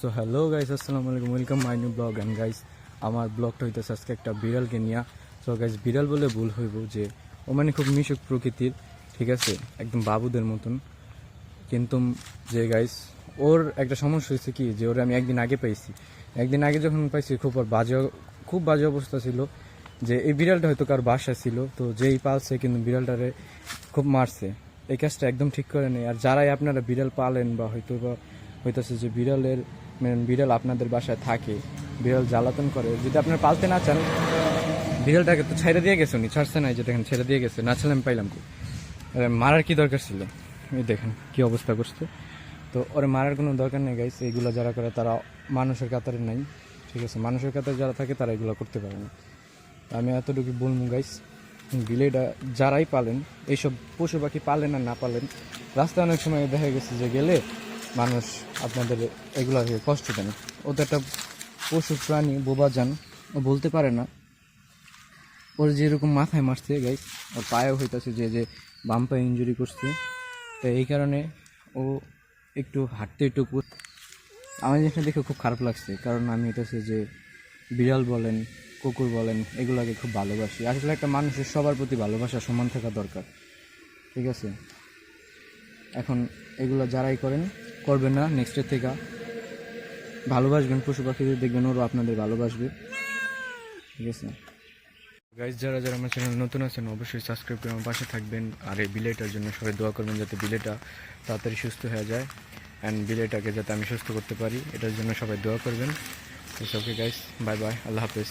So hello guys আসসালামু আলাইকুম welcome my new vlog and guys আমার ব্লগটা হইতেছে আজকে একটা বিড়ালকে নিয়ে। সো গাইস বিড়াল বলে ভুল হইব যে, ও মানে খুব মিশুক প্রকৃতির, ঠিক আছে? একদম বাবুদের মতন। কিন্তু যে গাইস ওর একটা সমস্যা হয়েছে কি, যে ওরে আমি একদিন আগে পাইছি। একদিন আগে যখন পাইছি, খুব ওর বাজে, খুব বাজে অবস্থা ছিল। যে এই বিড়ালটা হয়তো কার বাসা ছিল। তো যেই পালছে কিন্তু বিড়ালটারে খুব মারছে। এই কাজটা একদম ঠিক করে নেই। আর যারাই আপনারা বিড়াল পালেন বা হয়তো বা হইতেছে যে বিড়ালের মানে বিড়াল আপনাদের বাসায় থাকে, বিড়াল জ্বালাতন করে, যদি আপনারা পালতে না চান, বিড়ালটাকে তো ছেড়ে দিয়ে গেছে উনি, ছাড়ছে না যে দেখেন, ছেড়ে দিয়ে গেছে, না ছেলে আমি পাইলাম? আরে মারার কি দরকার ছিল? এই দেখেন কি অবস্থা করছে। তো ওরে মারার কোনো দরকার নেই গাইস এইগুলো যারা করে তারা মানুষের কাতারে নাই, ঠিক আছে? মানুষের কাতারে যারা থাকে তারা এগুলো করতে পারে না। আমি এতটুকু বলব গাইস বিলেটা যারাই পালেন, এইসব পশু পাখি পালেন আর না পালেন, রাস্তায় অনেক সময় দেখা গেছে যে গেলে মানুষ আপনাদের এগুলো কষ্ট দেন। ও তো একটা পশু প্রাণী, বোবা যান ও বলতে পারে না। ওর যেরকম মাথায় মারছে গাইস ওর পায়েও হইতাছে যে যে বাম পায়ে ইঞ্জুরি করছে। তো এই কারণে ও একটু হাঁটতে একটু আমার জিনিসটা দেখে খুব খারাপ লাগছে। কারণ আমি হইতেছে যে বিড়াল বলেন, কুকুর বলেন, এগুলোকে খুব ভালোবাসি। আসলে একটা মানুষের সবার প্রতি ভালোবাসা, সমান থাকা দরকার। ঠিক আছে? এখন এগুলো যারাই করেন করবেন না নেক্সটের থেকে ভালোবাসবেন পশু পাখিদের, দেখবেন ওরা আপনাদের ভালোবাসবে। ঠিক আছে? গাইজ যারা যারা আমার চ্যানেল নতুন আছেন, অবশ্যই সাবস্ক্রাইব করে আমার পাশে থাকবেন। আর এই বিলেটার জন্য সবাই দোয়া করবেন যাতে বিলেটা তাড়াতাড়ি সুস্থ হয়ে যায়। অ্যান্ড বিলেটাকে যাতে আমি সুস্থ করতে পারি, এটার জন্য সবাই দোয়া করবেন। ওকে গাইস বাই বাই আল্লাহ হাফেজ।